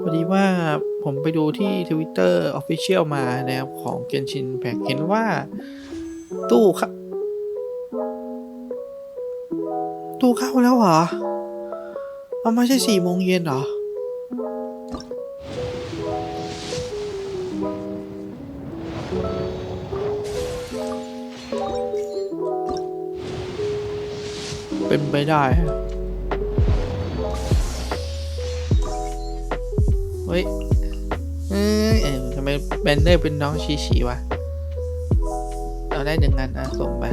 พอดีว่าผมไปดูที่ Twitter Official มานะครับของ Genshin Impact เห็นว่าตู้เข้าตู้เข้าแล้วเหรอ เอาไม่ใช่สี่โมงเย็นเหรอ เป็นไปได้ แบนเนอร์เป็นน้องชีชีวะเอาได้หนึ่งอันอะส่งไป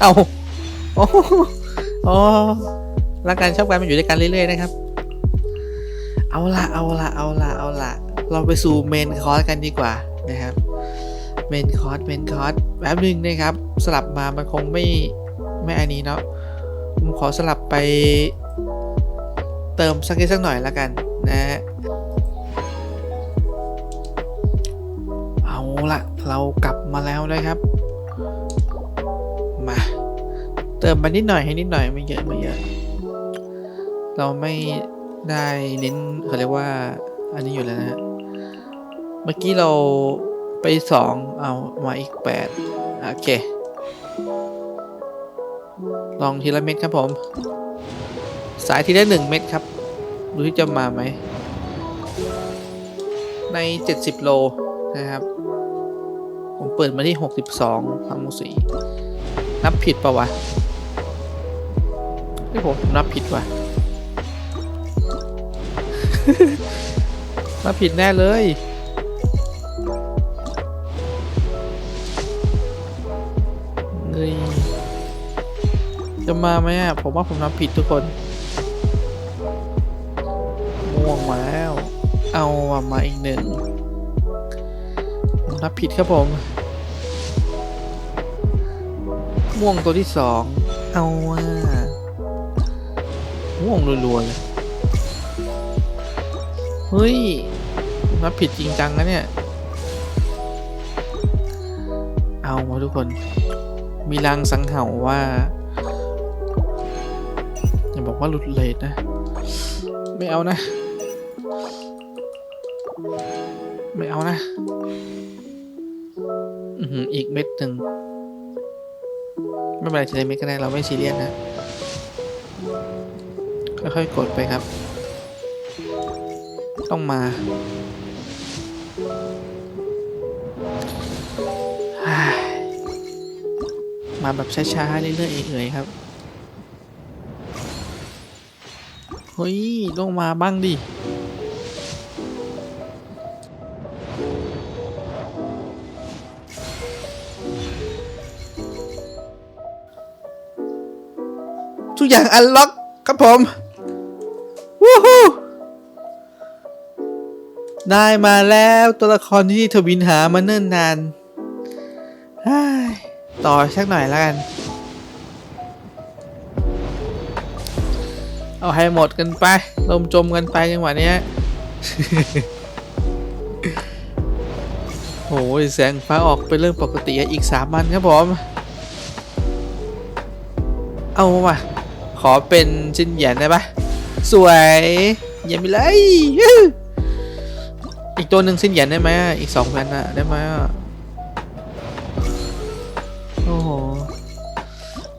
เอาโอ้โหอ๋อรักกันชอบกันมันอยู่ด้วยกันเรื่อยๆนะครับ เอาละเอาละเอาละเอาละเราไปสู่เมนคอร์สกันดีกว่านะครับ เมนคอร์สเมนคอร์สแป๊บหนึงนะครับ สลับมามันคงไม่ไม่อันนี้เนาะผมขอสลับไป เติมสักนิดสักหน่อยแล้วกันนะฮะเอาละเรากลับมาแล้วนะครับ มา เติมไปนิดหน่อยให้นิดหน่อยไม่เยอะไม่เยอะ เราไม่ได้เน้นเขาเรียกว่าอันนี้อยู่แล้วนะฮะเมื่อกี้เราไปสองเอามาอีกแปดโอเค ลองทีละเม็ดครับผม สายทีละหนึ่งเม็ดครับ ดูที่จะมาไหม ใน 70 โลนะครับ ผมเปิดมาที่ 62พังมุสีนับผิดปะวะไม่ผมนับผิดว่ะนับผิดแน่เลยเงยจะมาไหมอะ ผมว่าผมนับผิดทุกคน ม่วงมาแล้ว เอาอะมาอีกหนึ่งนับผิดครับผม ม่วงตัวที่สอง เอาอะม่วงรัวๆเลย เฮ้ย นับผิดจริงจังนะเนี่ย เอามาทุกคน มีลางสังเหาว่าอย่าบอกว่าหลุดเลทนะ ไม่เอานะ ไม่เอานะอืออีกเม็ดหนึ่ง ไม่เป็นไรทีละเม็ดก็ได้ เราไม่ซีเรียสนะ ค่อยๆ กดไปครับ ต้องมาามาแบบช้าๆ เรื่อยๆเอ่ยๆครับ เฮ้ยต้องมาบ้างดิ ทุกอย่างอันล็อกครับผมวู้ฮู้ได้มาแล้วตัวละครที่ทวินหามาเนิ่นนานต่อสักหน่อยแล้วกัน เอาให้หมดกันไป ลมจมกันไปจังหวะเนี้ยโอ้ยแสงฟ้าออกเป็นเรื่องปกติอีกสามวันครับผม เอามา ขอเป็นชินเหยียนได้ปะสวยเหยียนไปเลยอีกตัวหนึ่งสิ้นเหยียนได้ไหมอีกสองพันอะได้ไหมโอ้โห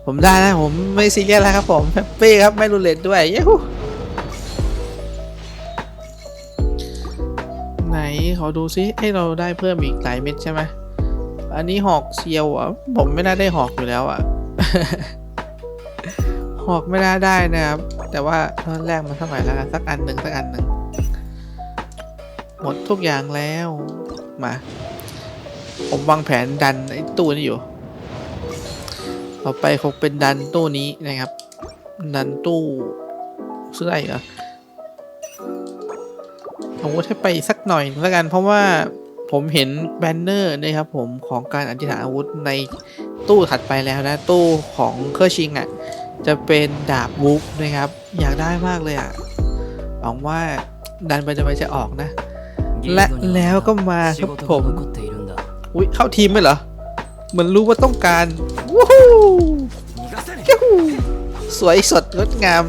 ผมได้นะ ผมไม่ซีเรียสแล้วครับผมแฮปปี้ครับไม่รุนเลทด้วยยูไหนขอดูซิให้เราได้เพิ่มอีกหลายเม็ดใช่ไหมอันนี้หอกเซียวอะผมไม่น่าได้หอกอยู่แล้วอะ หอกไม่น่าได้นะครับ แต่ว่าตอนแรกมันเท่าไหร่แล้วสักอันหนึ่งสักอันหนึ่งหมดทุกอย่างแล้วมา ผมวางแผนดันไอ้ตู้นี้อยู่ ต่อไปคงเป็นดันตู้นี้นะครับ ดันตู้ซื้ออะไรเหรออาวุธให้ไปสักหน่อยแล้วกันเพราะว่าผมเห็นแบนเนอร์นะครับผมของการอธิษฐานอาวุธในตู้ถัดไปแล้วนะ ตู้ของเครื่องชิงอะ่ะ จะเป็นดาบวูฟนะครับ อยากได้มากเลยอะ่ะหวังว่าดันไปจะไปจะออกนะ และแล้วก็มาครับผมอุ้ยเข้าทีมไหมเหรอ เหมือนรู้ว่าต้องการวู้ฮู้ยูฮูสวยสดงดงาม